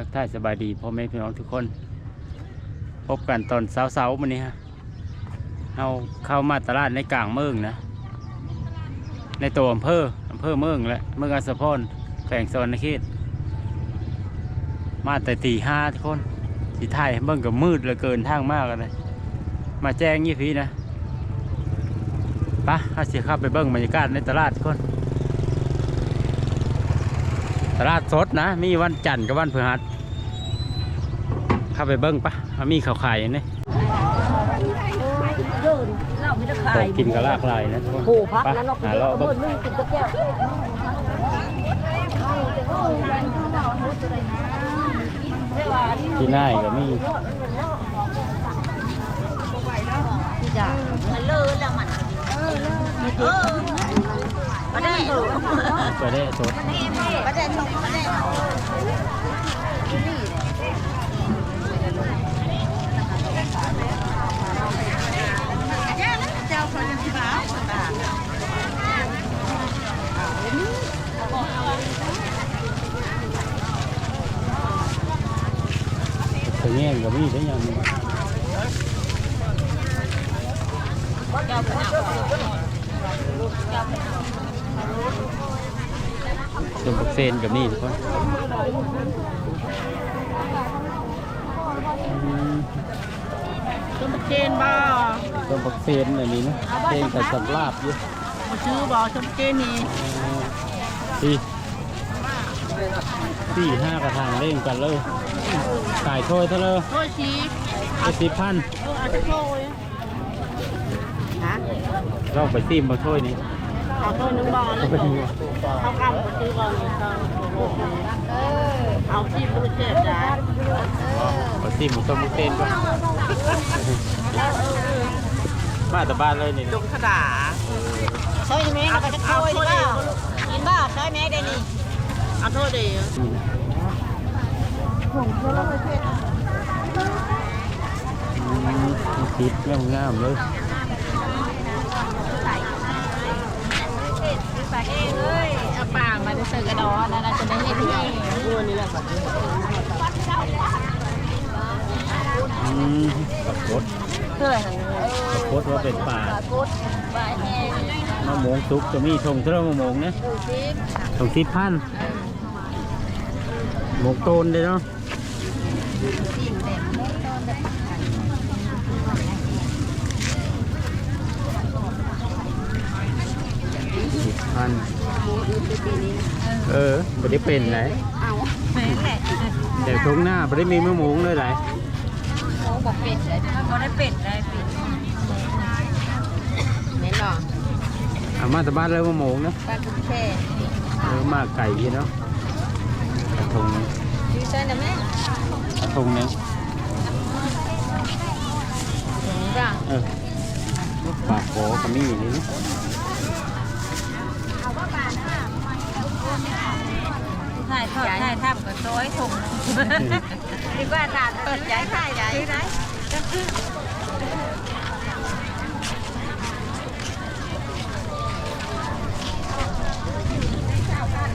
ทักทายสบายดีพ่อแม่พี่น้องทุกคน พบกันตอนเช้าๆวันนี้ฮะเราเข้ามาตลาดในกลางเมืองนะ ในตัวอำเภออำเภอเมืองแหละเมืองอัสสพรแขวงสวรรณเขตมาแต่ตีห้าทุกคนสีไทยเบิ่งกับมืดเหลือเกินทางมากเลยมาแจ้งยี่พีนะปะเอาเสียข้าไปเบิ่งบรรยากาศในตลาดทุกคน ตลาดสดนะ มีวันจันทร์กับวันพฤหัสเข้าไปเบิ้งปะมีข่าวขายอย่างนี้เดินเราไม่ได้ขอยงกินก็หลากลายนะทุกคนโอ้พักไปแล้วเราหาเดิเลาเบิ้งกินกระแก้วที่น่ายก็มีจ้ะมันเลอะแล้วมันเออ มาได้ไปได้สดมาได้ชมมาได้เจ้าคนที่บ้าถึงแง่ งก็มีได้ยังส่วนบักเซนกับนี่ทุกคนอืมต้นเกนบ่ส่วนบักเซนอันนี้นะเซนแต่สับลาบอยู่มาชื่อบ่ต้นเกนนี่สี่สี่ห้ากระถางเล่งกันเลยขายถ้วยเท่าเลยโทษชีไปสิบพันอาจจะโทษฮะเราไปซิมมาถ้วยนี้ เอาโทษนึงบ่แล้วเขากำมาซื้อบ่นี่เอาที่บริเจ็บจ้ะไปซิมมาต้มเต้นก็มาแต่บ้านเลยนี่ดงขดาช่วยไหมเอาไปจะโทษดีบ่กินบ่ช่วยไหมเดนี่เอาโทษดีคิดเรื่องงามเลย ฝากเองเอ้ยเอาป่ามาจะเสิร์กระดอนนะจะได้เห็นที่วันนี้แหละอืมปักกดเพื่อปักกดว่าเป็นป่าพุทธบาแห้งมะม่วงสุกจะมีชงเท่ามะม่วงนะดูซิชงสิบพันหมกโตนเลยเนาะ สิบพันเออไม่ได้เป็นไหนเอาแม่แหละแต่ทงหน้าไม่ได้มีมะม่วงเลยไหนเขาบอกเป็ดเลยเขาได้เป็ดได้เป็ดแม่หรออามาแต่บ้านเลยมะม่วงนะป้าคุณแช่เออมาไก่พี่เนาะกระทงดูใช่ไหมแม่กระทงนึงจ้ะเออปากโขกระมี่นี่นะ ถ่ายทอดถ่ายทำกับโต้ยถุงดีกว่าถ่ายเปิดย้ายถ่ายย้ายไหน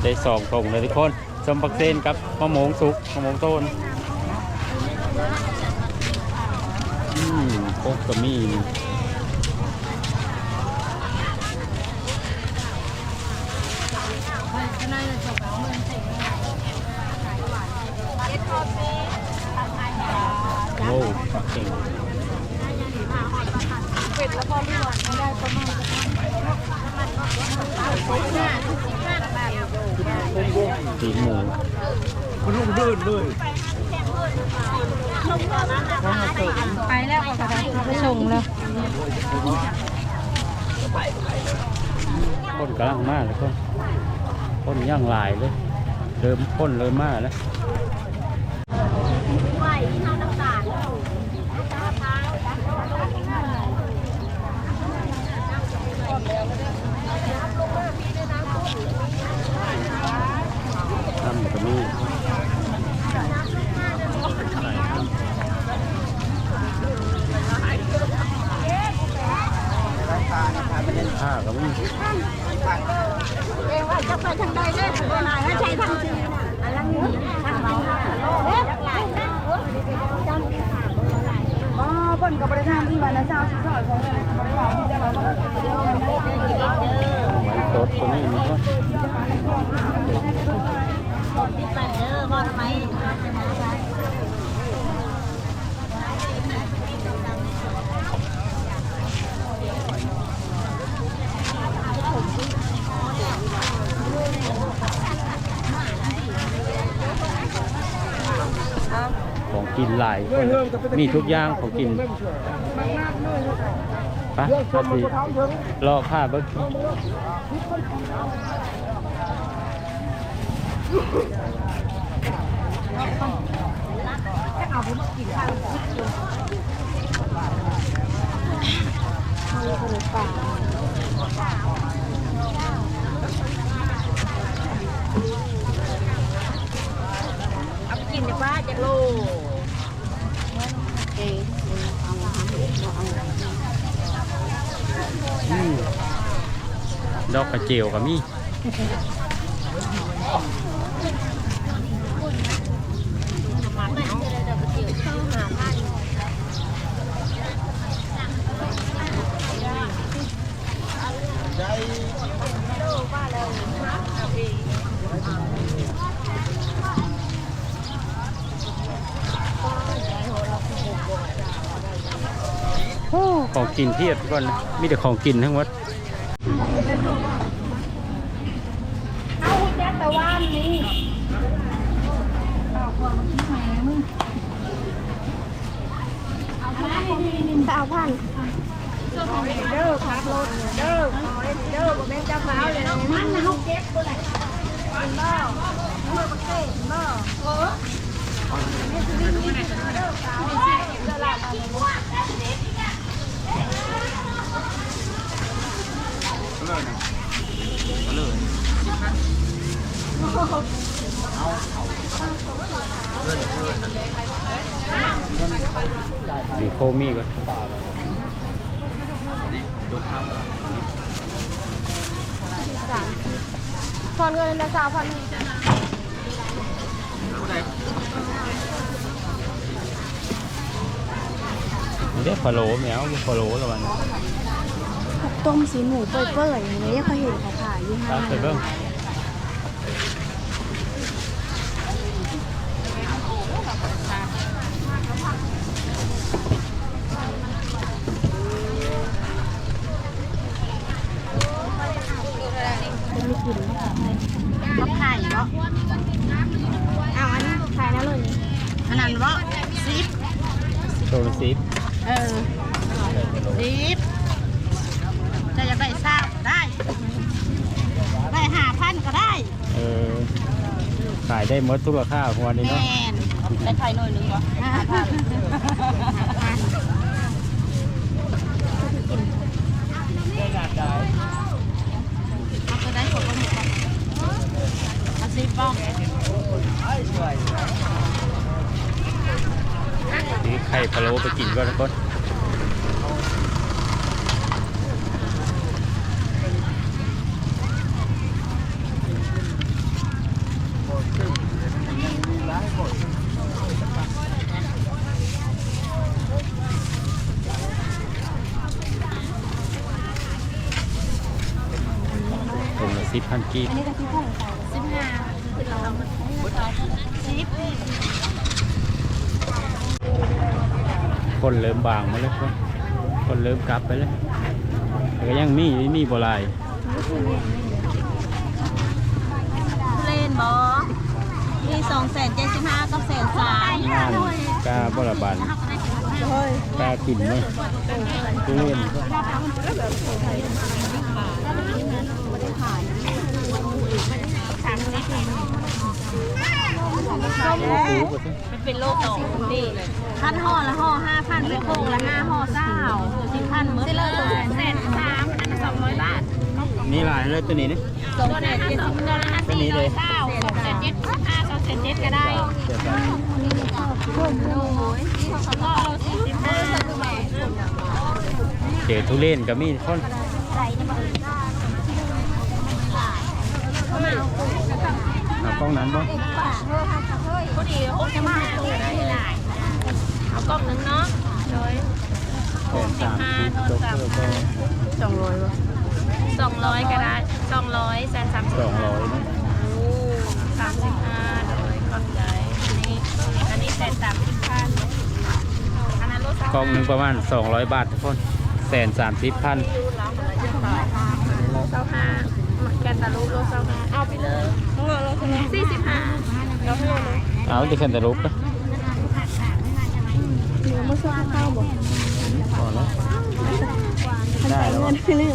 ได้สองตรงเลยทุกคนสมปักเซนกับมะม่วงสุกมะม่วงต้นอืมโคกกระมี่ โอ้ปักเก่งสีหมูไปแล้วก็จะไปส่งแล้วพ่นกำลังมากเลยพ่น พ่นย่างลายเลยเริ่มพ่นเลยมากแล้วทำก็มีผ้ากับมี เองว่าจะไปทางใดเนี่ยไปไหนให้ใช้ทางจีนอะอะไรนี่ทางเราเอ๊ะ ที่บ้านนะเจ้าชิชอยของเลยของเราที่จะมาว่า ไว้สดตัวนี้นี่ก็ ติด ไปเด้อพ่อทำไมของกินหลายคนมีทุกอย่างของกินไปภาษีรอผ้าเบิ้งอืม ดอกกระเจียวกับมีโอ้ของกินเพียบทุกคนนะมีแต่ของกินทั้งหมด เอาหุ่นยักษ์ตะวันนี่ สาวพันเด้อครับรถเด้อเด้อบ่แม่นจะฟ้าวเลยมันนะเฮาเก็บตัวไหนเป็นบ่เมื่อประเทศบ่เออ มีโคมี่ก่อนทอนเงินนะสาวพันมีได้ฟาโลแมวมีฟาโลแล้วมันต้มสีหมูเปื่อยๆอย่างนี้เขาเห็นเขาขายอยู่ตามไปเบิ่ง ก็ไข่เนาะ อ้าวอันนี้ขายนะเลย อันนั้นว่าซิป โชว์ซิป เออซิปจะอยากได้ทราบได้ ได้ห้าพันก็ได้ เออขาย ได้หมดทุกราคาของวันนี้แมเนาะนได้ไข่หน่อยหนึงเหรอห้าพันเอาไปได้ผลก็หมดเอาซิปบ้างนี่ไข่พะโล้ไปกินก่อนทุกคน พันกีบอันนี้ก็ที่ห้องขายสิบห้าซิปคนเริ่มบางมาเลยคนคนเริ่มกลับไปเลยแต่ก็ยังมีมีโบราณเล่นบอมีสองแสนเจ็ดสิบห้ากับแสนสามงานกาบราบานกากินไหมทุเรียนก็ มันเป็นโลกสองนี่พันห่อละห่อห้าพันเป็นโค้งละห้าห่อเศร้าสิบพันเมื่อเลยแสนสามอันสองร้อยบาทนี่หลายเลยตัวนี้นี่สองแสนเจ็ดสิบตัวละห้าสี่ร้อยเศร้าสองแสนเจ็ดห้าสองแสนเจ็ดก็ได้เดี๋ยวไปโอ้ยเขาก็เอาสี่สิบห้าเจอทุเรียนก็มีคน เอากล้องนั้นบ่พอดีหกสิบห้าตัวได้หลายเอากล่องหนึงเนาะโดยเออสิบห้าโทรศัพท์สองร้อยป่ะสองร้อยก็ได้สองร้อยแสนสามสิบสองร้อยนะสามสิบห้าโดยขอบใจอันนี้อันนี้แสนสามสิบพันอันนั้นรถกล่องหนึ่งประมาณสองร้อยบาททุกคนแสนสามสิบพัน โลเศร้าห้าแก นตาลูกโลเศร้าห้าเอาไปเลยสี่สิบห้าเราให้โลเลยเอาที่คันตะลุกนะเนื้อมันชอข้าวบ่พอแล้วได้แล้วเงินไปเรื่อย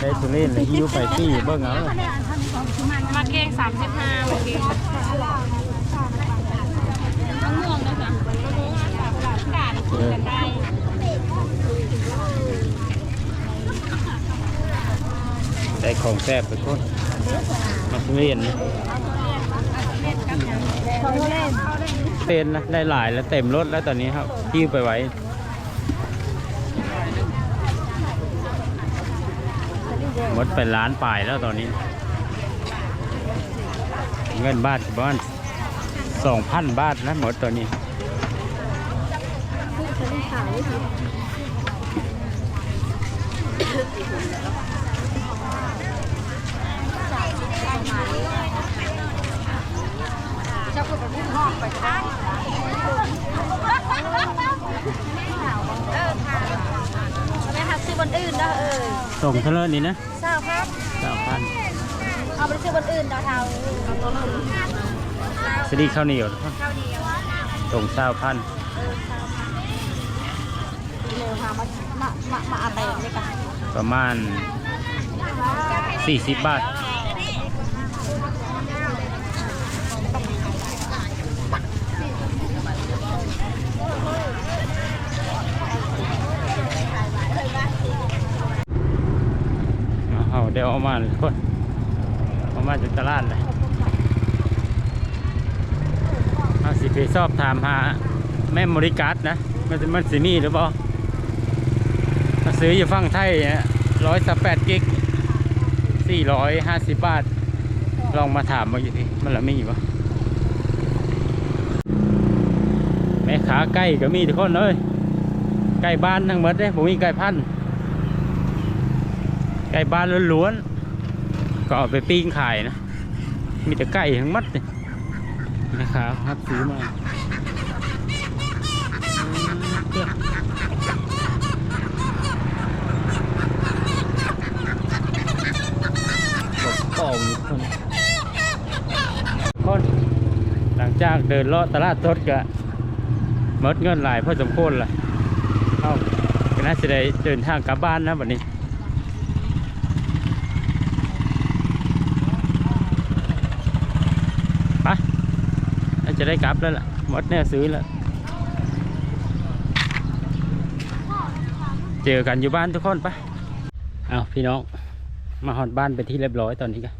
ได้สุเล่นเลยยิ้วไปที่เบิ้งเอามาเก่งสามสิบห้ามาเก่งมะม่วงนะคะมะม่วงอะกาดกันได้ ได้ของแซ่บไปคนมาสุเล่นนะเขาเล่นเป็นนะได้หลายแล้วเต็มรถแล้วตอนนี้ครับยิ้ไปไว้หมดไปล้านปลายแล้วตอนนี้ เงินบาทบ้านสองพันบาทนะหมดตอนนี้ เขาเล่นขายสิเจ้าก็ไปพุ่งห้องไปได้ เออค่ะไม่หักซื้อบนอื่นเด้อเออ ส่งเท่าไหร่นี่นะเศร้าครับสามพันเอาไปซื้อบนอื่นเดาเทาเอาตัวนึงสดีข้าวเหนียวเท่าเดียวส่งเศร้าพันเร็วค่ะมามามามาอาแบงเลยกันประมาณ40บาท ดี๋ยวเอามาเลยคนเอามาจากตลาดเลยเอาสิไปสอบถามหาแม่มริการ์ดนะ มันมันสิมีหรือเปล่ามาซื้ออยู่ฝั่งไทยร้อยสิบแปดกิกสี่ร้อยห้าสิบบาท ลองมาถามมาอยู่ทีมันละมีปะแม่ขาใกล้ก็มีทุกคนเลยใกล้บ้านทั้งหมดเลยผมมีไก่พันธุ์ ก่บ้านล้วนๆก็เอาไปปิ้งขายนะ มีแต่ไก่ทั้งมัดเลยนะครับครับซื้อมาต่อมีคนคนหลังจากเดินเลาะตลาดสดก็หมดเงินหลายพอสมควรละเอ้าก็น่าจะได้เดินทางกลับบ้านนะวันนี้ ไปน่า จะได้กลับแล้วล่ะมดแน่ซื้อแล้ว เจอกันอยู่บ้านทุกคนไปเอาพี่น้อง มาหอดบ้านไปที่เรียบร้อยตอนนี้กัน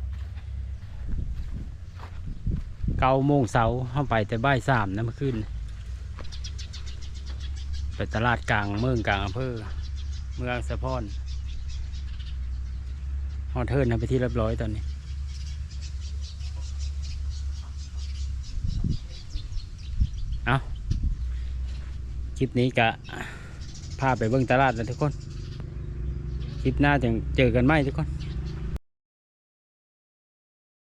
เก้าโมงเสาร์เข้าไปแต่บ่ายสามนะเมื่อคืนไปตลาดกลางเมืองกลางอำเภอเมืองสะพอนฮอดเทินนะไปที่เรียบร้อยตอนนี้ เอา คลิปนี้กะพาไปเบิ้งตลาดนะทุกคน คลิปหน้าจะเจอกันไหมทุกคน